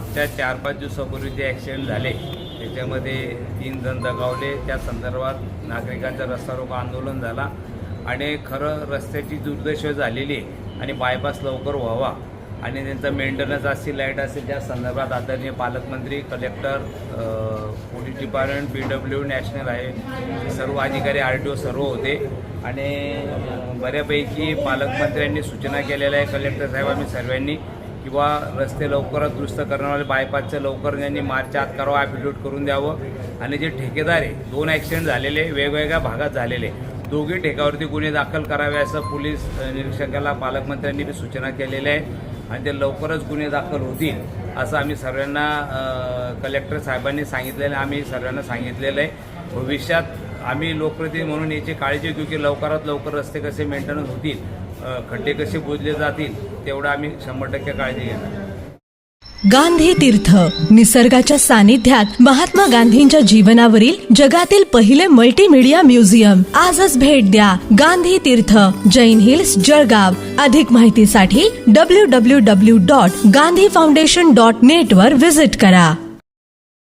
मागच्या चार पाच दिवसापूर्वी जे ॲक्सिडेंट झाले. त्याच्यामध्ये तीन जण दगावले. त्या संदर्भात नागरिकांचा रस्ता रोको आंदोलन झाला. आणि खरं रस्त्याची दुर्दशा झालेली आहे आणि बायपास लवकर व्हावा. आणि त्यांचा मेंटेनन्स असेल लाइट असेल त्या संदर्भात आदरणीय पालकमंत्री collector police department B W national आहे. सर्व अधिकारी आर टी ओ सर्व होते. आणि बऱ्यापैकी पालकमंत्र्यांनी सूचना केलेल्या आहे कलेक्टर साहेब आम्ही सर्वांनी किंवा रस्ते लवकरच दुरुस्त करणारे बायपासचं लवकर त्यांनी मार्च आत करावं ॲफिडेविट करून द्यावं. आणि जे ठेकेदार आहे दोन ॲक्सिडेंट झालेले वेगवेगळ्या भागात झालेले. दोघी ठेकावरती गुन्हे दाखल करावे असं पोलीस निरीक्षकाला पालकमंत्र्यांनी बी सूचना केलेल्या आहे आणि ते लवकरच गुन्हे दाखल होतील असं आम्ही सर्वांना कलेक्टर साहेबांनी सांगितलेलं आहे. आम्ही सर्वांना सांगितलेलं आहे. भविष्यात आम्ही लोकप्रतिनिधी म्हणून याची काळजी घेऊ की लवकरात लवकर रस्ते कसे मेंटेनन्स होतील खड्डे कसे बुजले जातील तेवढं आम्ही शंभर टक्के काळजी घेणार. गांधी तीर्थ निसर्गाच्या सानिध्यात महात्मा गांधींच्या जीवनावरील जगातील पहिले मल्टीमीडिया म्युझियम आजच भेट द्या गांधी तीर्थ जैन हिल्स जळगाव. अधिक माहितीसाठी W W W dot Gandhi foundation dot net वर विजिट करा.